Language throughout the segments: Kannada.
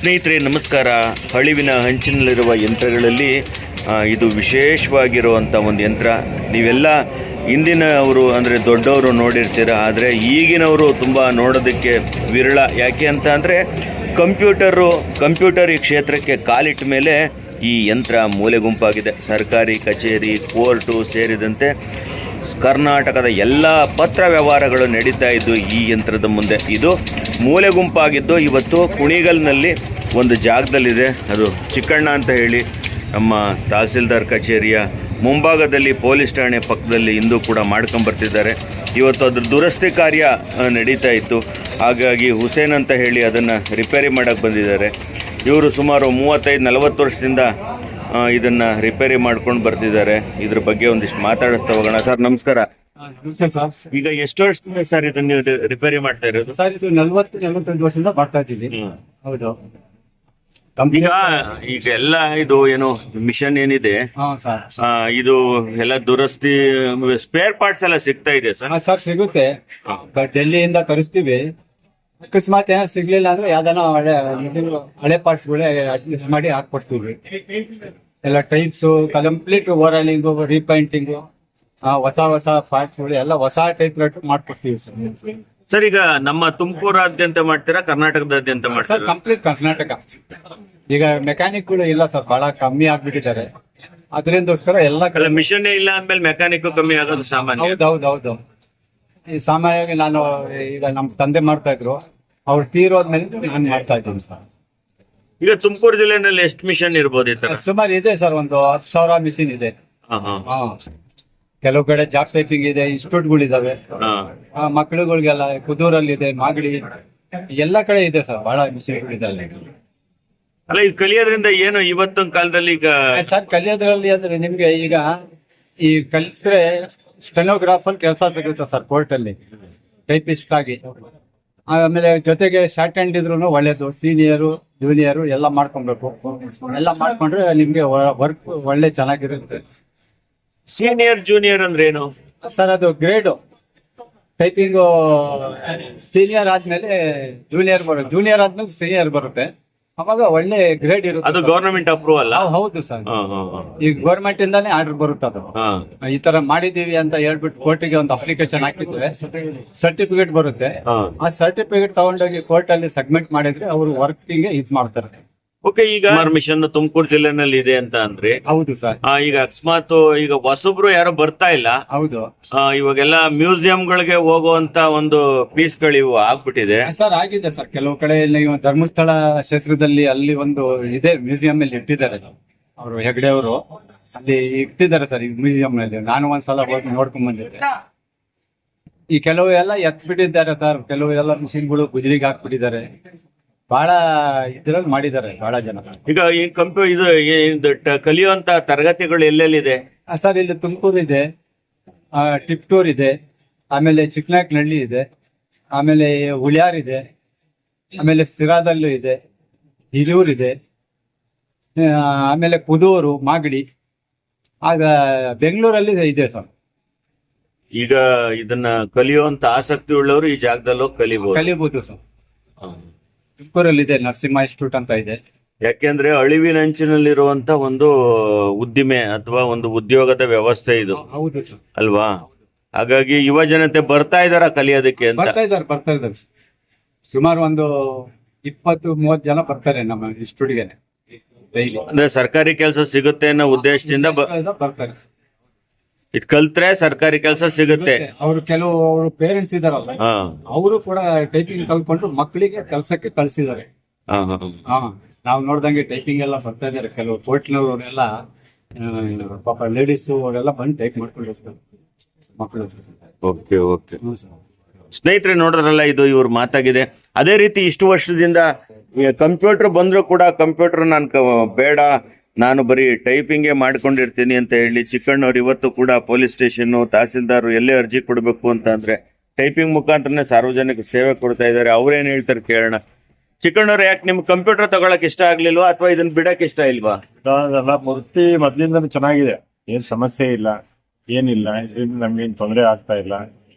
ಸ್ನೇಹಿತರೆ, ನಮಸ್ಕಾರ. ಅಳಿವಿನ ಹಂಚಿನಲ್ಲಿರುವ ಯಂತ್ರಗಳಲ್ಲಿ ಇದು ವಿಶೇಷವಾಗಿರುವಂಥ ಒಂದು ಯಂತ್ರ. ನೀವೆಲ್ಲ ಹಿಂದಿನವರು ಅಂದರೆ ದೊಡ್ಡವರು ನೋಡಿರ್ತೀರ, ಆದರೆ ಈಗಿನವರು ತುಂಬ ನೋಡೋದಕ್ಕೆ ವಿರಳ. ಯಾಕೆ ಅಂತ ಅಂದರೆ, ಕಂಪ್ಯೂಟರು, ಕಂಪ್ಯೂಟರ್ ಈ ಕ್ಷೇತ್ರಕ್ಕೆ ಕಾಲಿಟ್ಟ ಮೇಲೆ ಈ ಯಂತ್ರ ಮೂಲೆ ಗುಂಪಾಗಿದೆ. ಸರ್ಕಾರಿ ಕಚೇರಿ, ಕೋರ್ಟು ಸೇರಿದಂತೆ ಕರ್ನಾಟಕದ ಎಲ್ಲ ಪತ್ರ ವ್ಯವಹಾರಗಳು ನಡೀತಾ ಇದ್ದು ಈ ಯಂತ್ರದ ಮುಂದೆ. ಇದು ಮೂಲೆ ಗುಂಪಾಗಿದ್ದು ಇವತ್ತು ಕುಣಿಗಲ್ನಲ್ಲಿ ಒಂದು ಜಾಗದಲ್ಲಿದೆ ಅದು ಚಿಕ್ಕಣ್ಣ ಅಂತ ಹೇಳಿ ನಮ್ಮ ತಹಸೀಲ್ದಾರ್ ಕಚೇರಿಯ ಮುಂಭಾಗದಲ್ಲಿ ಪೊಲೀಸ್ ಠಾಣೆ ಪಕ್ಕದಲ್ಲಿ ಇಂದು ಕೂಡ ಮಾಡ್ಕೊಂಬರ್ತಿದ್ದಾರೆ ಇವತ್ತು ಅದ್ರ ದುರಸ್ತಿ ಕಾರ್ಯ ನಡೀತಾ ಇತ್ತು. ಹಾಗಾಗಿ ಹುಸೇನ್ ಅಂತ ಹೇಳಿ ಅದನ್ನು ರಿಪೇರಿ ಮಾಡೋಕ್ಕೆ ಬಂದಿದ್ದಾರೆ. ಇವರು ಸುಮಾರು ಮೂವತ್ತೈದು ನಲವತ್ತು ವರ್ಷದಿಂದ ಇದನ್ನು ರಿಪೇರಿ ಮಾಡ್ಕೊಂಡು ಬರ್ತಿದ್ದಾರೆ. ಇದ್ರ ಬಗ್ಗೆ ಒಂದಿಷ್ಟು ಮಾತಾಡಿಸ್ತಾ ಹೋಗೋಣ. ಸರ್ ನಮಸ್ಕಾರ. ಈಗ ಎಷ್ಟು ವರ್ಷದಿಂದ ಸರ್ ಇದನ್ನು ರಿಪೇರಿ ಮಾಡ್ತಾ ಇರೋದು? ಸರ್ ಇದು ನಲ್ವತ್ತು ನಲವತ್ತೈದು ವರ್ಷದಿಂದ ಮಾಡ್ತಾ ಇದ್ದೀವಿ. ಹೌದು. ಈಗ ಈಗ ಎಲ್ಲ ಇದು ಏನು ಮಿಷನ್ ಏನಿದೆ ಹಾ ಸರ್ ಆ, ಇದು ಎಲ್ಲ ದುರಸ್ತಿ ಸ್ಪೇರ್ ಪಾರ್ಟ್ಸ್ ಎಲ್ಲ ಸಿಗ್ತಾ ಇದೆ ಸರ್ ಸರ್ ಸಿಗುತ್ತೆ. ಬಟ್ ಡೆಲ್ಲಿಯಿಂದ ತರಿಸ್ತೀವಿ. ಅಕಸ್ಮಾತ್ ಏನೋ ಸಿಗ್ಲಿಲ್ಲ ಅಂದ್ರೆ ಯಾವ್ದಾನ ಹಳೆ ಹಳೆ ಪಾರ್ಟ್ಸ್ಗಳೇ ಅಡ್ಜಸ್ಟ್ ಮಾಡಿ ಹಾಕ್ಕೊಡ್ತೀವಿ. ಎಲ್ಲ ಟೈಪ್ಸ್ ಕಂಪ್ಲೀಟ್ ಓವರಾಲಿಂಗು ರೀಪೈಂಟಿಂಗ್ ಹೊಸ ಹೊಸ ಪಾರ್ಟ್ಸ್ಗಳು ಎಲ್ಲ ಹೊಸ ಟೈಪ್ ರೇಟ್ ಮಾಡ್ಕೊಡ್ತೀವಿ ಸರ್ ಸರ್ ಈಗ ನಮ್ಮ ತುಮಕೂರಾದ್ಯಂತ ಮಾಡ್ತೀರಾ ಕರ್ನಾಟಕದಾದ್ಯಂತ ಸರ್ ಮಾಡ್ತೀರಾ? ಕಂಪ್ಲೀಟ್ ಕರ್ನಾಟಕ. ಈಗ ಮೆಕ್ಯಾನಿಕ್ ಕೂಡ ಇಲ್ಲ ಸರ್ ಬಹಳ ಕಮ್ಮಿ ಆಗ್ಬಿಟ್ಟಿದ್ದಾರೆ. ಅದರಿಂದೋಸ್ಕರ ಎಲ್ಲ ಕಡೆ ಮಿಷನ್ ಇಲ್ಲ ಅಂದ್ಮೇಲೆ ಮೆಕ್ಯಾನಿಕ್ ಕಮ್ಮಿ ಆಗೋದು ಸಾಮಾನ್ಯ? ಹೌದು ಹೌದು ಹೌದು. ಈ ಸಾಮಾನ್ಯವಾಗಿ ನಾನು ಈಗ ನಮ್ಮ ತಂದೆ ಮಾಡ್ತಾ ಇದ್ರು. ಅವ್ರು ತೀರೋದ್ಮೇಲೆ ನಾನು ಮಾಡ್ತಾ ಇದ್ದೀನಿ ಸರ್. ಈಗ ತುಮಕೂರು ಜಿಲ್ಲೆನಲ್ಲಿ ಎಷ್ಟು ಮಿಷನ್ ಇರ್ಬೋದು ಈ ತರ? ಸುಮಾರು ಇದೆ ಸರ್ ಒಂದು ಹತ್ತು ಸಾವಿರ ಮಿಷಿನ್ ಇದೆ. ಹಾ, ಹಾ, ಹಾ. ಕೆಲವು ಕಡೆ ಜಾಬ್ ಟೈಪಿಂಗ್ ಇದೆ ಇನ್ಸ್ಟಿಟ್ಯೂಟ್ಗಳಿದಾವೆ. ಮಕ್ಕಳುಗಳಿಗೆಲ್ಲ ಕುದೂರಲ್ಲಿ ಇದೆ ಮಾಗಡಿ ಎಲ್ಲ ಕಡೆ ಇದೆ ಸರ್ ಬಹಳ ಇನ್ಸ್ಟಿಟ್ಯೂಟ್ಗಳಿದೆ ಅಲ್ಲ ಇದು ಕಲಿಯೋದ್ರಿಂದ ಏನು ಇವತ್ತಿನ ಕಾಲದಲ್ಲಿ ಈಗ ಸರ್ ಕಲಿಯೋದ್ರಲ್ಲಿ ಅಂದ್ರೆ ನಿಮ್ಗೆ ಈಗ ಈ ಕಲಿಸಿದ್ರೆ ಸ್ಟೆನೋಗ್ರಾಫರ್ ಕೆಲಸ ಸಿಗುತ್ತೆ ಸರ್ ಕೋರ್ಟ್ ಅಲ್ಲಿ ಟೈಪಿಸ್ಟ್ ಆಗಿ. ಆಮೇಲೆ ಜೊತೆಗೆ ಶಾರ್ಟ್ ಹ್ಯಾಂಡ್ ಇದ್ರು ಒಳ್ಳೇದು ಸೀನಿಯರು ಜೂನಿಯರು ಎಲ್ಲ ಮಾಡ್ಕೊಬೇಕು. ಎಲ್ಲ ಮಾಡ್ಕೊಂಡ್ರೆ ನಿಮ್ಗೆ ವರ್ಕ್ ಒಳ್ಳೆ ಚೆನ್ನಾಗಿರುತ್ತೆ. ಸೀನಿಯರ್ ಜೂನಿಯರ್ ಅಂದ್ರೆ ಏನು ಸರ್ ಅದು ಗ್ರೇಡು ಟೈಪಿಂಗ್ ಸೀನಿಯರ್ ಆದ್ಮೇಲೆ ಜೂನಿಯರ್ ಬರುತ್ತೆ ಜೂನಿಯರ್ ಆದ್ಮೇಲೆ ಸೀನಿಯರ್ ಬರುತ್ತೆ. ಅವಾಗ ಒಳ್ಳೆ ಗ್ರೇಡ್ ಅದು ಇರುತ್ತೆ ಗವರ್ನಮೆಂಟ್ ಅಪ್ರೂವಲ್ ಅಲ್ಲ? ಹೌದು ಸರ್. ಈಗ ಗೌರ್ಮೆಂಟ್ ಇಂದಾನೇ ಆರ್ಡರ್ ಬರುತ್ತೆ ಅದು. ಈ ತರ ಮಾಡಿದೀವಿ ಅಂತ ಹೇಳ್ಬಿಟ್ಟು ಕೋರ್ಟಿಗೆ ಒಂದು ಅಪ್ಲಿಕೇಶನ್ ಹಾಕಿದ್ರೆ ಸರ್ಟಿಫಿಕೇಟ್ ಬರುತ್ತೆ. ಆ ಸರ್ಟಿಫಿಕೇಟ್ ತಗೊಂಡೋಗಿ ಕೋರ್ಟ್ ಅಲ್ಲಿ ಸಬ್ಮಿಟ್ ಮಾಡಿದ್ರೆ ಅವರು ವರ್ಕಿಂಗ್ ಇದು ಮಾಡ್ತಾರೆ. ಓಕೆ ಈಗ ಮಿಷನ್ ತುಮಕೂರು ಜಿಲ್ಲೆನಲ್ಲಿ ಇದೆ ಅಂತ ಅಂದ್ರೆ ಹೌದು ಸರ್ ಈಗ ಅಕಸ್ಮಾತ್ ಈಗ ಹೊಸಬ್ರು ಯಾರು ಬರ್ತಾ ಇಲ್ಲ ಹೌದು. ಆ, ಇವಾಗೆಲ್ಲ ಮ್ಯೂಸಿಯಂಗಳಿಗೆ ಹೋಗುವಂತ ಒಂದು ಪೀಸ್ಗಳು ಇವು ಆಗ್ಬಿಟ್ಟಿದೆ. ಸರ್ ಆಗಿದೆ ಸರ್ ಕೆಲವು ಕಡೆ ಇಲ್ಲಿ ಧರ್ಮಸ್ಥಳ ಕ್ಷೇತ್ರದಲ್ಲಿ ಅಲ್ಲಿ ಒಂದು ಇದೆ ಮ್ಯೂಸಿಯಂ ಅಲ್ಲಿ ಇಟ್ಟಿದ್ದಾರೆ. ಅವರು ಹೆಗ್ಡೆ ಅವರು ಅಲ್ಲಿ ಇಟ್ಟಿದ್ದಾರೆ ಸರ್ ಈ ಮ್ಯೂಸಿಯಂ ಅಲ್ಲಿ ನಾನು ಒಂದ್ಸಲ ಹೋಗಿ ನೋಡ್ಕೊಂಡ್ ಬಂದಿದ್ದೆ. ಈ ಕೆಲವು ಎಲ್ಲ ಎತ್ ಬಿಟ್ಟಿದ್ದಾರೆ ಸರ್ ಕೆಲವು ಎಲ್ಲ ಮಿಷಿನ್ಗಳು ಗುಜರಿಗೆ ಹಾಕ್ಬಿಟ್ಟಿದ್ದಾರೆ. ಬಹಳ ಇದ್ರಲ್ಲಿ ಮಾಡಿದ್ದಾರೆ ಬಹಳ ಜನ. ಈಗ ಈ ಕಂಪ್ಯೂ ಇದು ಈ- ಇದು ಟ- ಕಲಿಯುವಂತ ತರಗತಿಗಳು ಎಲ್ಲೆಲ್ಲಿದೆ? ಆ, ಸರ್ ಇಲ್ಲಿ ತುಮಕೂರು ಇದೆ ಆ, ಟಿಪ್ಟೂರ್ ಇದೆ ಆಮೇಲೆ ಚಿಕ್ಕನಾಯಕನಹಳ್ಳಿ ಇದೆ ಆಮೇಲೆ ಹುಳಿಯಾರ್ ಇದೆ ಆಮೇಲೆ ಸಿರಾದಲ್ಲೂ ಇದೆ ಹಿರಿಯೂರ್ ಇದೆ ಆ, ಆಮೇಲೆ ಕುದೂರು ಮಾಗಡಿ ಆಗ ಬೆಂಗಳೂರಲ್ಲಿ ಇದೆ ಸರ್. ಈಗ ಇದನ್ನ ಕಲಿಯುವಂತ ಆಸಕ್ತಿ ಉಳ್ಳವರು ಈ ಜಾಗದಲ್ಲಿ ಹೋಗಿ ಕಲಿಬಹುದು ಕಲಿಬಹುದು ಸರ್ ತುಮಕೂರಲ್ಲಿ ಇದೆ ನರಸಿಂಹ ಇನ್ಸ್ಟಿಟ್ಯೂಟ್ ಅಂತ ಇದೆ. ಯಾಕೆಂದ್ರೆ ಅಳಿವಿನಂಚಿನಲ್ಲಿರುವಂತ ಒಂದು ಉದ್ದಿಮೆ ಅಥವಾ ಒಂದು ಉದ್ಯೋಗದ ವ್ಯವಸ್ಥೆ ಇದು. ಹೌದು ಸರ್. ಅಲ್ವಾ? ಹಾಗಾಗಿ ಯುವ ಜನತೆ ಬರ್ತಾ ಇದಾರ ಕಲಿಯೋದಕ್ಕೆ ಅಂತ. ಬರ್ತಾ ಇದ್ದಾರೆ ಬರ್ತಾ ಇದ್ದಾರೆ ಸುಮಾರು ಒಂದು ಇಪ್ಪತ್ತು ಮೂವತ್ತು ಜನ ಬರ್ತಾರೆ ನಮ್ಮ ಇನ್ಸ್ಟಿಟ್ಯೂಟ್ಗೆ ಡೈಲಿ ಅಂದ್ರೆ ಸರ್ಕಾರಿ ಕೆಲಸ ಸಿಗುತ್ತೆ ಅನ್ನೋ ಉದ್ದೇಶದಿಂದ ಬ- ಬರ್ತಾರೆ ಇದ್ ಕಲ್ತ್ರೆ ಸರ್ಕಾರಿ ಕೆಲಸ ಸಿಗುತ್ತೆ. ಅವರು ಕೆಲವು ಅವರು ಪೇರೆಂಟ್ಸ್ ಇದಾರಲ್ಲ ಹಾ. ಅವರು ಕೂಡ ಟೈಪಿಂಗ್ ಕಲ್ತ್ಕೊಂಡು ಮಕ್ಕಳಿಗೆ ಕೆಲ್ಸಕ್ಕೆ ಕಳ್ಸಿದ್ದಾರೆ. ಹಾ, ಹಾ. ಹಾ. ನಾವು ನೋಡ್ದಂಗೆ ಟೈಪಿಂಗ್ ಎಲ್ಲ ಬರ್ತಾ ಇದಾರೆ ಕೆಲವು ಕೋರ್ಟ್ನವರೆಲ್ಲ ಪಾಪ ಲೇಡೀಸ್ ಅವರೆಲ್ಲ ಬಂದು ಟೈಪ್ ಮಾಡ್ಕೊಂಡು ಹೋಗ್ತಾರೆ. ಮಕ್ಕಳು ಓಕೆ ಓಕೆ. ಹ್ಞೂ ಸರ್. ಸ್ನೇಹಿತರೆ ನೋಡಿದ್ರಲ್ಲ ಇದು ಇವ್ರ ಮಾತಾಗಿದೆ. ಅದೇ ರೀತಿ ಇಷ್ಟು ವರ್ಷದಿಂದ ಕಂಪ್ಯೂಟರ್ ಬಂದರೂ ಕೂಡ ಕಂಪ್ಯೂಟರ್ ನಾನು ಬೇಡ. ನಾನು ಬರೀ ಟೈಪಿಂಗೇ ಮಾಡ್ಕೊಂಡಿರ್ತೀನಿ ಅಂತ ಹೇಳಿ ಚಿಕ್ಕಣ್ಣವ್ರು ಇವತ್ತು ಕೂಡ ಪೊಲೀಸ್ ಸ್ಟೇಷನ್ನು ತಹಸೀಲ್ದಾರ್ ಎಲ್ಲೇ ಅರ್ಜಿ ಕೊಡಬೇಕು ಅಂತ ಅಂದ್ರೆ ಟೈಪಿಂಗ್ ಮುಖಾಂತರನೇ ಸಾರ್ವಜನಿಕ ಸೇವೆ ಕೊಡ್ತಾ ಇದ್ದಾರೆ. ಅವ್ರೇನ್ ಹೇಳ್ತಾರೆ ಕೇಳೋಣ. ಚಿಕ್ಕಣ್ಣವ್ರು ಯಾಕೆ ನಿಮ್ಗೆ ಕಂಪ್ಯೂಟರ್ ತಗೊಳಕ್ ಇಷ್ಟ ಆಗ್ಲಿಲ್ವಾ ಅಥವಾ ಇದನ್ನ ಬಿಡಕ್ ಇಷ್ಟ ಇಲ್ವಾ? ಅದೆಲ್ಲ ಮೂರ್ತಿ ಮೊದ್ಲಿಂದ ಚೆನ್ನಾಗಿದೆ. ಏನ್ ಸಮಸ್ಯೆ ಇಲ್ಲ, ಏನಿಲ್ಲ, ಇದರಿಂದ ನಮ್ಗೇನು ತೊಂದರೆ ಆಗ್ತಾ ಇಲ್ಲ.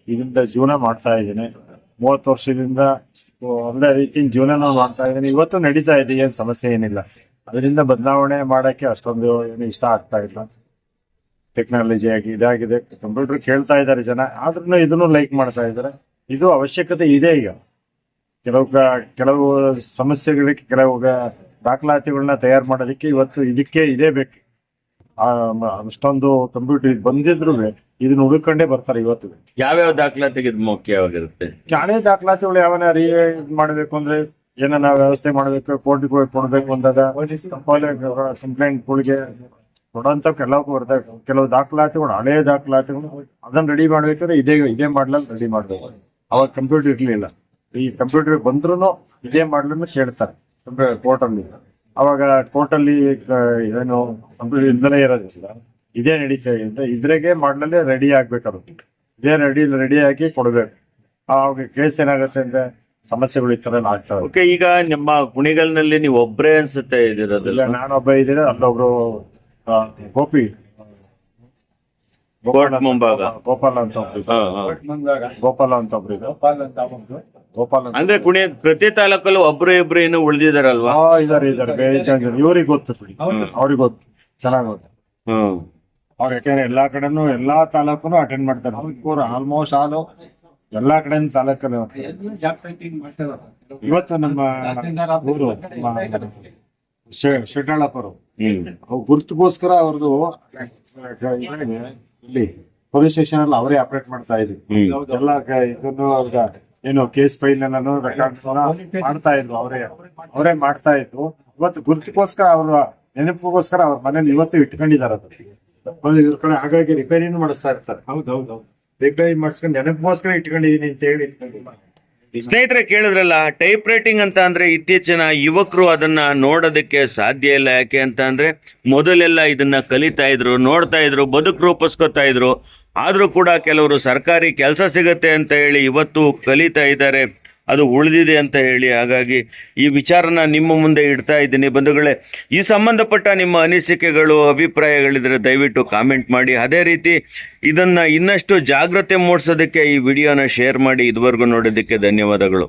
ಇದರಿಂದ ಜೀವನ ಮಾಡ್ತಾ ಇದ್ದೀನಿ. ಮೂವತ್ತು ವರ್ಷದಿಂದ ಒಳ್ಳೆ ರೀತಿ ಜೀವನ ಮಾಡ್ತಾ ಇದ್ದೀನಿ. ಇವತ್ತು ನಡೀತಾ ಇದೆ, ಏನ್ ಸಮಸ್ಯೆ ಏನಿಲ್ಲ. ಅದರಿಂದ ಬದಲಾವಣೆ ಮಾಡೋಕ್ಕೆ ಅಷ್ಟೊಂದು ಏನು ಇಷ್ಟ ಆಗ್ತಾ ಇಲ್ಲ. ಟೆಕ್ನಾಲಜಿ ಆಗಿ ಇದಾಗಿದೆ. ಕಂಪ್ಯೂಟರ್ ಕೇಳ್ತಾ ಇದ್ದಾರೆ ಜನ. ಆದ್ರೂ ಇದನ್ನು ಲೈಕ್ ಮಾಡ್ತಾ ಇದ್ದಾರೆ. ಇದು ಅವಶ್ಯಕತೆ ಇದೆ ಈಗ. ಕೆಲವು ಕೆಲವು ಸಮಸ್ಯೆಗಳಿಗೆ ಕೆಲವು ದಾಖಲಾತಿಗಳನ್ನ ತಯಾರು ಮಾಡೋದಕ್ಕೆ ಇವತ್ತು ಇದಕ್ಕೆ ಇದೇ ಬೇಕು. ಅಷ್ಟೊಂದು ಕಂಪ್ಯೂಟರ್ ಬಂದಿದ್ರು ಇದನ್ನ ಹುಡುಕೊಂಡೇ ಬರ್ತಾರೆ ಇವತ್ತು ಯಾವ್ಯಾವ ದಾಖಲಾತಿಗೆ ಇದು ಮುಖ್ಯವಾಗಿರುತ್ತೆ? ಹಳೆ ದಾಖಲಾತಿಗಳು ಯಾವನ ರೀ ಮಾಡಬೇಕು ಅಂದ್ರೆ ಏನನ್ನ ವ್ಯವಸ್ಥೆ ಮಾಡಬೇಕು ಕೋರ್ಟಿಗೆ ಹೋಗಿ ಕೊಡ್ಬೇಕು ಅಂದಾಗ ಕಂಪ್ಲೇಂಟ್ಗಳಿಗೆ ಕೊಡೋಂತ ಕೆಲವು ಬರ್ತವೆ ಕೆಲವು ದಾಖಲಾತಿಗಳು ಹಳೆಯ ದಾಖಲಾತಿಗಳು ಅದನ್ನ ರೆಡಿ ಮಾಡ್ಬೇಕಾದ್ರೆ ಇದೇ ಇದೇ ಮಾಡ್ಲಲ್ಲಿ ರೆಡಿ ಮಾಡ್ಬೇಕು. ಅವಾಗ ಕಂಪ್ಯೂಟರ್ ಇರ್ಲಿಲ್ಲ. ಈ ಕಂಪ್ಯೂಟರ್ ಬಂದ್ರು ಇದೇ ಮಾಡ್ಲನ್ನು ಕೇಳ್ತಾರೆ ಕೋರ್ಟಲ್ಲಿ. ಅವಾಗ ಕೋರ್ಟಲ್ಲಿ ಏನು ಕಂಪ್ಯೂಟರ್ ಇಲ್ದಲೇ ಇರೋದಿಲ್ಲ. ಇದೇ ನಡೀತಾ ಇದೆ ಅಂದ್ರೆ ಇದ್ರಾಗೆ ಮಾಡ್ಲಲ್ಲೇ ರೆಡಿ ಆಗ್ಬೇಕಾಗುತ್ತೆ ಇದೇ ರೆಡಿ ರೆಡಿ ಆಗಿ ಕೊಡ್ಬೇಕು. ಅವಾಗ ಕೇಸ್ ಏನಾಗುತ್ತೆ ಅಂದ್ರೆ ಸಮಸ್ಯೆಗಳು ಈ ತರ ಆಗ್ತವೆ ಓಕೆ ಈಗ ನಿಮ್ಮ ಕುಣಿಗಲ್ನಲ್ಲಿ ನೀವು ಒಬ್ರೇ ಅನ್ಸುತ್ತೆ ಇದಿರೋದಿಲ್ಲ ಇಲ್ಲ ನಾನೊಬ್ಬ ಇದ್ದೀನಿ ಅಲ್ಲೊಬ್ರು ಆ, ಗೋಪಿ. ಕೋರ್ಟ್ ಮುಂಭಾಗ. ಗೋಪಾಲ ಅಂತ ಒಬ್ರು ಇದ್ದಾರೆ. ಹಾ, ಹಾ. ಗೋಪಾಲ ಅಂತ ಒಬ್ರು ಇದ್ದಾರೆ. ಗೋಪಾಲ ಅಂತ ಅಂದ್ರೆ ಕುಣಿ ಪ್ರತಿ ತಾಲೂಕಲ್ಲೂ ಒಬ್ರು ಇಬ್ರು ಏನು ಉಳಿದಿದಾರಲ್ವಾ? ಆ, ಇದಾರೆ ಇದಾರೆ. ಬೇಜಾನ್ ಇವ್ರಿಗೆ ಗೊತ್ತು ಬಿಡಿ. ಅವ್ರಿಗೆ ಗೊತ್ತು. ಚೆನ್ನಾಗ್ ಗೊತ್ತು. ಹ್ಮ್. ಅವ್ರು ಯಾಕೆಂದ್ರೆ ಎಲ್ಲಾ ಕಡೆನೂ ಎಲ್ಲಾ ತಾಲೂಕುನು ಅಟೆಂಡ್ ಮಾಡ್ತಾರೆ. ಆಲ್ಮೋಸ್ಟ್ ಆಲು ಎಲ್ಲಾ ಕಡೆ ತಾಲೂಕಲ್ಲಿ ಇವತ್ತು ನಮ್ಮ ಊರು ಶೆಟ್ಟಾಳಪ್ಪರು ಗುರುತುಗೋಸ್ಕರ ಅವ್ರು ಗುರುತಿಗೋಸ್ಕರ ಅವ್ರದ್ದು ಇಲ್ಲಿ ಪೊಲೀಸ್ ಸ್ಟೇಷನ್ ಅಲ್ಲಿ ಅವರೇ ಆಪರೇಟ್ ಮಾಡ್ತಾ ಇದ್ರು. ಎಲ್ಲಾ ಇದನ್ನು ಅವ್ರದ ಏನು ಕೇಸ್ ಫೈಲ್ ಎಲ್ಲಾನು ರೆಕಾರ್ಡ್ ಮಾಡ್ತಾ ಇದ್ರು ಅವರೇ. ಅವರೇ ಮಾಡ್ತಾ ಇದ್ರು. ಇವತ್ತು ಗುರುತಿಗೋಸ್ಕರ ಅವ್ರ ನೆನಪಿಗೋಸ್ಕರ ಅವ್ರ ಮನೇಲಿ ಇವತ್ತು ಇಟ್ಕೊಂಡಿದ್ದಾರೆ ಹಾಗಾಗಿ ರಿಪೇರಿನೂ ಮಾಡಿಸ್ತಾ ಇರ್ತಾರೆ. ಹೌದೌದು ಹೌದು ಹೌದು ರಿಪೇರಿ ಮಾಡಿಸ್ಕೊಂಡು ನೆನಪೋಸ್ಕರ ಇಟ್ಕೊಂಡಿದೀನಿ ಅಂತ ಹೇಳಿ ಸ್ನೇಹಿತರೆ, ಕೇಳಿದ್ರಲ್ಲ ಟೈಪ್ ರೈಟಿಂಗ್ ಅಂತ ಅಂದ್ರೆ ಇತ್ತೀಚಿನ ಯುವಕರು ಅದನ್ನ ನೋಡೋದಕ್ಕೆ ಸಾಧ್ಯ ಇಲ್ಲ. ಯಾಕೆ ಅಂತ ಅಂದ್ರೆ, ಮೊದಲೆಲ್ಲ ಇದನ್ನ ಕಲಿತಾ ಇದ್ರು, ನೋಡ್ತಾ ಇದ್ರು, ಬದುಕು ರೂಪಿಸ್ಕೊತಾ ಇದ್ರು. ಆದ್ರೂ ಕೂಡ ಕೆಲವರು ಸರ್ಕಾರಿ ಕೆಲಸ ಸಿಗುತ್ತೆ ಅಂತ ಹೇಳಿ ಇವತ್ತು ಕಲಿತಾ ಇದ್ದಾರೆ. ಅದು ಉಳಿದಿದೆ ಅಂತ ಹೇಳಿ ಹಾಗಾಗಿ ಈ ವಿಚಾರನ ನಿಮ್ಮ ಮುಂದೆ ಇಡ್ತಾ ಇದ್ದೀನಿ. ಬಂಧುಗಳೇ, ಈ ಸಂಬಂಧಪಟ್ಟ ನಿಮ್ಮ ಅನಿಸಿಕೆಗಳು, ಅಭಿಪ್ರಾಯಗಳಿದ್ರೆ ದಯವಿಟ್ಟು ಕಾಮೆಂಟ್ ಮಾಡಿ. ಅದೇ ರೀತಿ ಇದನ್ನು ಇನ್ನಷ್ಟು ಜಾಗ್ರತೆ ಮೂಡಿಸೋದಕ್ಕೆ ಈ ವಿಡಿಯೋನ ಶೇರ್ ಮಾಡಿ ಇದುವರೆಗೂ ನೋಡೋದಕ್ಕೆ ಧನ್ಯವಾದಗಳು.